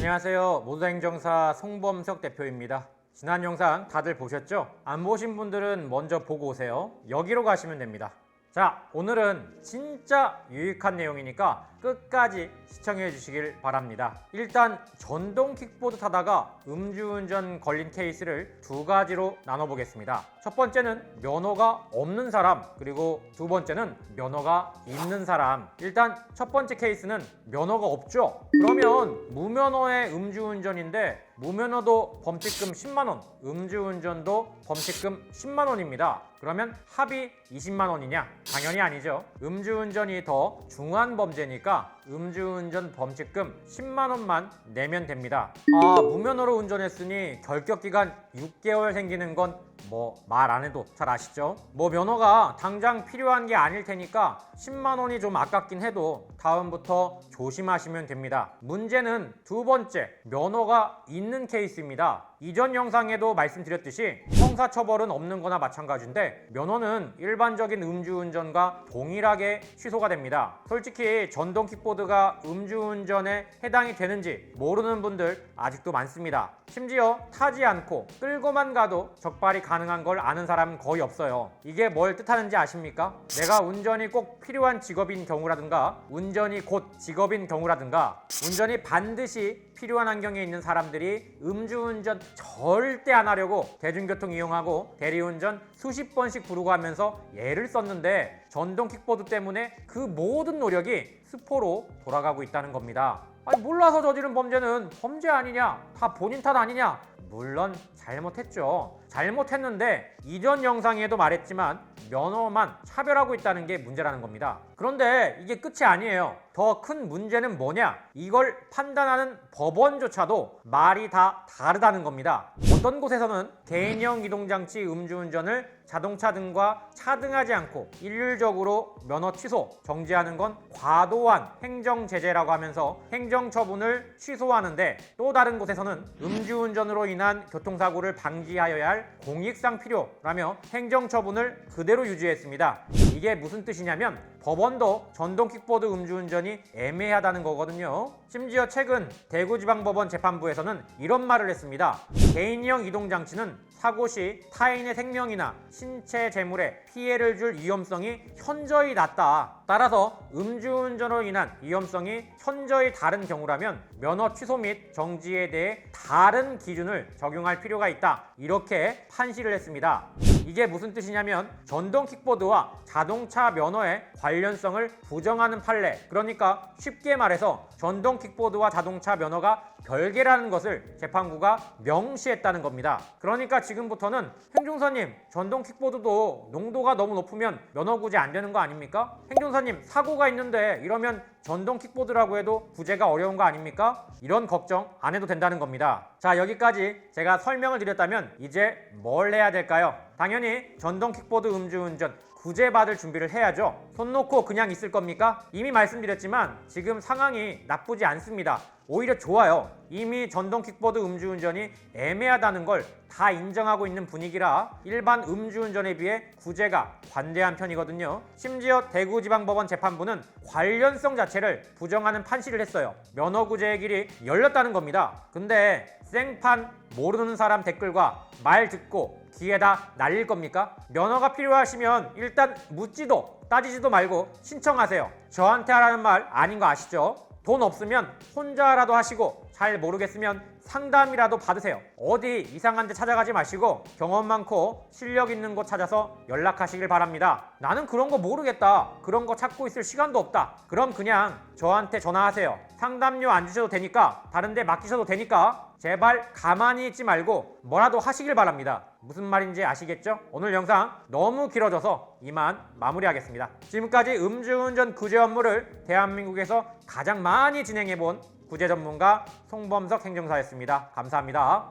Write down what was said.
안녕하세요. 모두행정사 송범석 대표입니다. 지난 영상 다들 보셨죠? 안 보신 분들은 먼저 보고 오세요. 여기로 가시면 됩니다. 자, 오늘은 진짜 유익한 내용이니까 끝까지 시청해 주시길 바랍니다. 일단 전동 킥보드 타다가 음주운전 걸린 케이스를 두 가지로 나눠 보겠습니다. 첫 번째는 면허가 없는 사람, 그리고 두 번째는 면허가 있는 사람. 일단 첫 번째 케이스는 면허가 없죠. 그러면 무면허의 음주운전인데 무면허도 범칙금 10만 원, 음주운전도 범칙금 10만 원입니다. 그러면 합이 20만 원이냐? 당연히 아니죠. 음주운전이 더 중한 범죄니까 음주운전 범칙금 10만 원만 내면 됩니다. 아, 무면허로 운전했으니 결격 기간 6개월 생기는 건 뭐 말 안 해도 잘 아시죠? 뭐 면허가 당장 필요한 게 아닐 테니까 10만 원이 좀 아깝긴 해도 다음부터 조심하시면 됩니다. 문제는 두 번째, 면허가 있는 케이스입니다. 이전 영상에도 말씀드렸듯이 형사처벌은 없는 거나 마찬가지인데 면허는 일반적인 음주운전과 동일하게 취소가 됩니다. 솔직히 전동 킥보드가 음주운전에 해당이 되는지 모르는 분들 아직도 많습니다. 심지어 타지 않고 끌고만 가도 적발이 가능한 걸 아는 사람은 거의 없어요. 이게 뭘 뜻하는지 아십니까? 내가 운전이 꼭 필요한 직업인 경우라든가 운전이 곧 직업인 경우라든가 운전이 반드시 필요한 환경에 있는 사람들이 음주운전 절대 안 하려고 대중교통 이용하고 대리운전 수십 번씩 부르고 하면서 예를 썼는데 전동 킥보드 때문에 그 모든 노력이 스포로 돌아가고 있다는 겁니다. 아니 몰라서 저지른 범죄는 범죄 아니냐? 다 본인 탓 아니냐? 물론 잘못했죠. 잘못했는데 이전 영상에도 말했지만 면허만 차별하고 있다는 게 문제라는 겁니다. 그런데 이게 끝이 아니에요. 더 큰 문제는 뭐냐? 이걸 판단하는 법원조차도 말이 다 다르다는 겁니다. 어떤 곳에서는 개인형 이동장치 음주운전을 자동차 등과 차등하지 않고 일률적으로 면허 취소, 정지하는 건 과도한 행정 제재라고 하면서 행정 처분을 취소하는데 또 다른 곳에서는 음주운전으로 인한 교통사고를 방지하여야 할 공익상 필요라며 행정 처분을 그대로 유지했습니다. 이게 무슨 뜻이냐면 법원도 전동 킥보드 음주운전이 애매하다는 거거든요. 심지어 최근 대구지방법원 재판부에서는 이런 말을 했습니다. 개인형 이동장치는 사고 시 타인의 생명이나 신체 재물에 피해를 줄 위험성이 현저히 낮다. 따라서 음주운전으로 인한 위험성이 현저히 다른 경우라면 면허 취소 및 정지에 대해 다른 기준을 적용할 필요가 있다. 이렇게 판시를 했습니다. 이게 무슨 뜻이냐면 전동 킥보드와 자동차 면허의 관련성을 부정하는 판례. 그러니까 쉽게 말해서 전동 킥보드와 자동차 면허가 별개라는 것을 재판부가 명시했다는 겁니다. 그러니까 지금부터는 행정사님 전동 킥보드도 농도가 너무 높으면 면허 구제 안 되는 거 아닙니까? 행정사님 사고가 있는데 이러면 전동 킥보드라고 해도 구제가 어려운 거 아닙니까? 이런 걱정 안 해도 된다는 겁니다. 자 여기까지 제가 설명을 드렸다면 이제 뭘 해야 될까요? 당연히 전동 킥보드 음주운전 구제받을 준비를 해야죠. 손 놓고 그냥 있을 겁니까? 이미 말씀드렸지만 지금 상황이 나쁘지 않습니다. 오히려 좋아요. 이미 전동 킥보드 음주운전이 애매하다는 걸 다 인정하고 있는 분위기라 일반 음주운전에 비해 구제가 관대한 편이거든요. 심지어 대구지방법원 재판부는 관련성 자체를 부정하는 판시를 했어요. 면허 구제의 길이 열렸다는 겁니다. 근데 생판 모르는 사람 댓글과 말 듣고 귀에다 날릴 겁니까? 면허가 필요하시면 일단 묻지도 따지지도 말고 신청하세요. 저한테 하라는 말 아닌 거 아시죠? 돈 없으면 혼자라도 하시고 잘 모르겠으면 상담이라도 받으세요. 어디 이상한 데 찾아가지 마시고 경험 많고 실력 있는 곳 찾아서 연락하시길 바랍니다. 나는 그런 거 모르겠다. 그런 거 찾고 있을 시간도 없다. 그럼 그냥 저한테 전화하세요. 상담료 안 주셔도 되니까 다른 데 맡기셔도 되니까 제발 가만히 있지 말고 뭐라도 하시길 바랍니다. 무슨 말인지 아시겠죠? 오늘 영상 너무 길어져서 이만 마무리하겠습니다. 지금까지 음주운전 구제 업무를 대한민국에서 가장 많이 진행해 본 구제 전문가 송범석 행정사였습니다. 감사합니다.